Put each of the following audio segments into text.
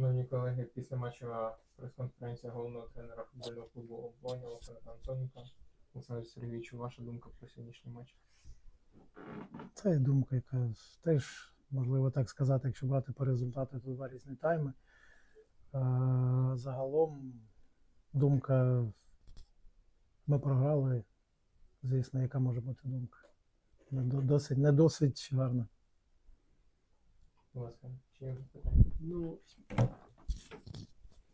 Шановні колеги, після матчева прес-конференція головного тренера футбольного клубу обоня Олександра Антоненка. Олександр Сергійович, ваша думка про сьогоднішній матч? Це думка, яка теж, можливо так сказати, якщо брати по результату, то два різні тайми. Е, Загалом думка, ми програли. Звісно, яка може бути думка. Досить, не досить гарна. Будь ласка, чи є питання? Ну,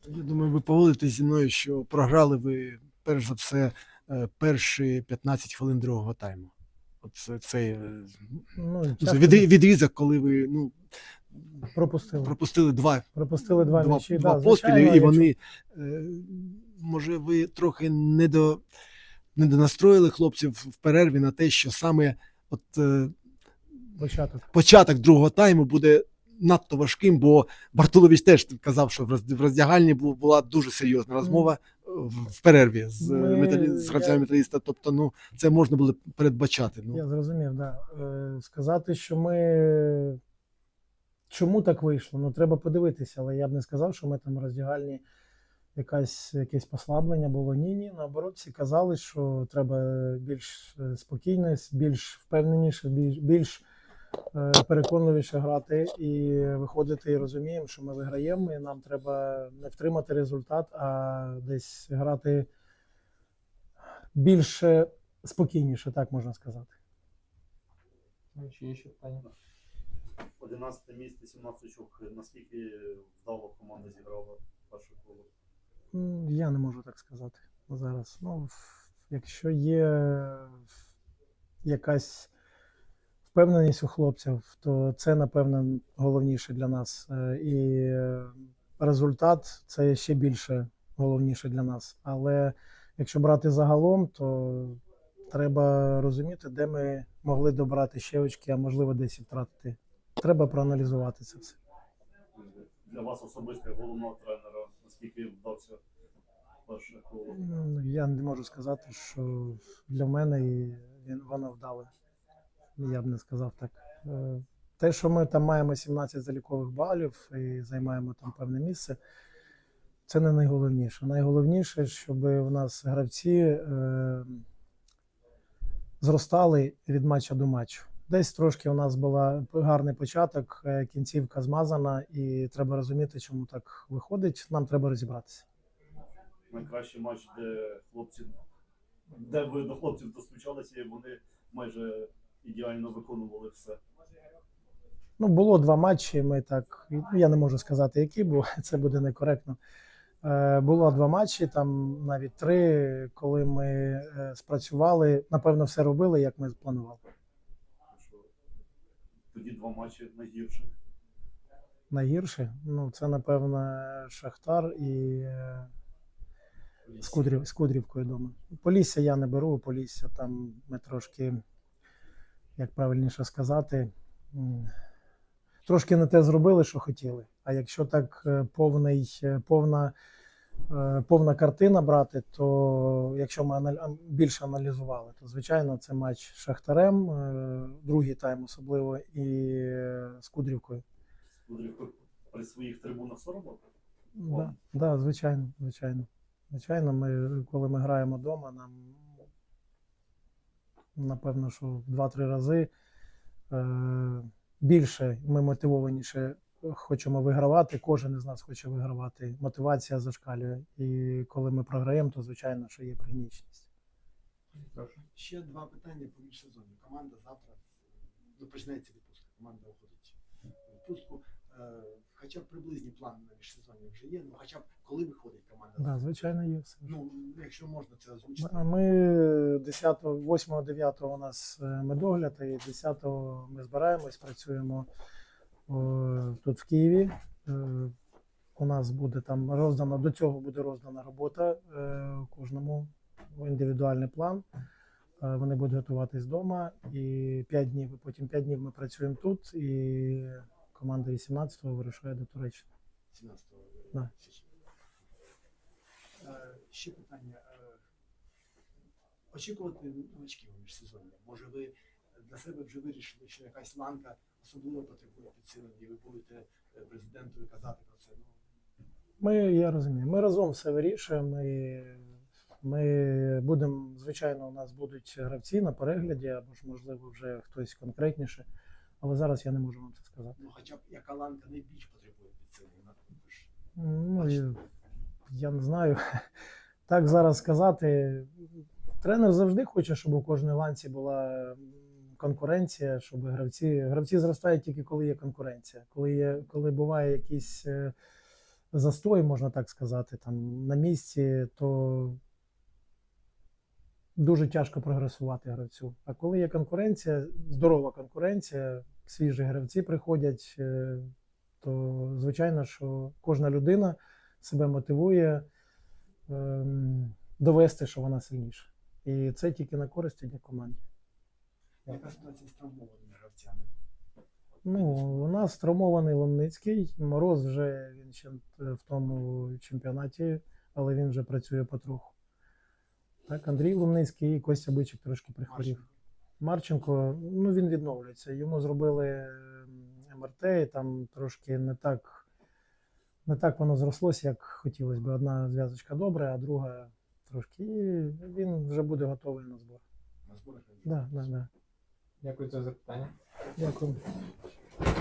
я думаю, ви погодитесь зі мною, що програли ви перш за все е, перші 15 хвилин другого тайму. Оце цей е, Ну, часто відрі- відрізок, коли ви ну, пропустили. пропустили два, Пропустили два, два, м'ячі. два да, поспілі, звичайно, і вони, е, може, ви трохи не до, не донастроїли хлопців в перерві на те, що саме от, е, Початок. початок другого тайму буде надто важким, бо Бартулович теж казав, що в роз- роздягальні бу- була дуже серйозна розмова в в перерві з, Ми- металі... з гравцями металіста. Тобто, ну це можна було передбачати. Ну Я зрозумів, да. Е, Сказати, що ми. Чому так вийшло? Ну, треба подивитися, але я б не сказав, що ми там роздягальні якась, якесь послаблення було. Ні, ні. Наоборот, всі казали, що треба більш е, спокійно, більш впевненіше, більш, більш е, переконливіше грати і виходити і розуміємо, що ми виграємо, і нам треба не втримати результат, а десь грати більш е, спокійніше, так можна сказати. Ну, Чи є ще питання? 11 місце, 17 очок. Наскільки вдало команда зіграла першу коло? Я не можу так сказати зараз. Ну, якщо є якась впевненість у хлопців, то це, напевно, головніше для нас. Е, І е, результат це ще більше головніше для нас. Але якщо брати загалом, то треба розуміти, де ми могли добрати ще очки, а можливо десь і втратити. Треба проаналізувати це все. Для вас особисто головного тренера, наскільки вдався коло? Ну, Я не можу сказати, що для мене і він воно вдале. Я б не сказав так. Е, Те, що ми там маємо 17 залікових балів і займаємо там певне місце, це не найголовніше. Найголовніше, щоб у нас гравці е, зростали від матча до матчу. Десь трошки у нас була гарний початок, е, кінцівка змазана, і треба розуміти, чому так виходить. Нам треба розібратися. Найкращий матч, де хлопці, де ви до хлопців достучалися, і вони майже ідеально виконували все. Ну, було два матчі. Ми так, ну, я не можу сказати, які, бо це буде некоректно. Е, було два матчі, там навіть три, коли ми е, спрацювали. Напевно, все робили, як ми планували. Тоді два матчі найгірших. Найгірше, ну, це, напевно, Шахтар і е, з, Кудрів, з Кудрівкою вдома. Полісся я не беру, Полісся там ми трошки, як правильніше сказати, трошки не те зробили, що хотіли. А якщо так е, повний, е, повна, е, повна картина брати, то якщо ми більше аналізували, то звичайно це матч з Шахтарем, другий тайм особливо, і з Кудрівкою. Кудрівка при своїх трибунах соромно? Да, да, звичайно, звичайно. Звичайно, ми, коли ми граємо вдома, нам напевно, що в 2-3 рази е, більше ми мотивованіше хочемо вигравати. Кожен із нас хоче вигравати. Мотивація зашкалює. І коли ми програємо, то звичайно, що є пригніченість. Прошу. ще два питання по міжсезонню. Команда завтра ну, почнеться відпустка. Команда виходить відпустку. Е, Хоча б приблизні плани на міжсезоння вже є. Ну хоча б коли виходить команда? Да, звичайно, є все. Ну, якщо можна це озвучити. Ми 10, 8, 9 у нас е, медогляд, і 10 ми збираємось, працюємо о, тут в Києві. Е, У нас буде там роздана, до цього буде роздана робота е, кожному індивідуальний план. Е, Вони будуть готуватись вдома і 5 днів, потім 5 днів ми працюємо тут, і команда 18-го вирушає до Туреччини. 17 Да. січня. Е, Ще питання. Е, Очікувати новачків у міжсезоння. Може, ви для себе вже вирішили, що якась ланка особливо потребує підсилення, і ви будете е, президентові казати про це. Ну, Ми, я розумію, ми разом все вирішуємо. І ми будемо, звичайно, у нас будуть гравці на перегляді, або ж, можливо, вже хтось конкретніше. Але зараз я не можу вам це сказати. Ну, хоча б яка ланка найбільш потребує підсилення. Ну, я не знаю. Так зараз сказати. Тренер завжди хоче, щоб у кожній ланці була конкуренція, щоб гравці. Гравці зростають тільки коли є конкуренція. Коли є, коли буває якийсь е, застой, можна так сказати, там на місці, то дуже тяжко прогресувати гравцю. А коли є конкуренція, здорова конкуренція, свіжі гравці приходять, е, то звичайно, що кожна людина себе мотивує ем, довести, що вона сильніша. І це тільки на користь для команді. яка ситуація з травмованими гравцями? Ну, у нас травмований Ломницький. Мороз вже він ще в тому чемпіонаті, але він вже працює потроху. Так, Андрій Ломницький і Костя Бичик трошки прихворів. Марченко, ну він відновлюється. Йому зробили МРТ, і там трошки не так, не так воно зрослося, як хотілося б. Одна зв'язочка добра, а друга трошки. І він вже буде готовий на збор. На зборах Да, да, да. Дякую за запитання. Дякую.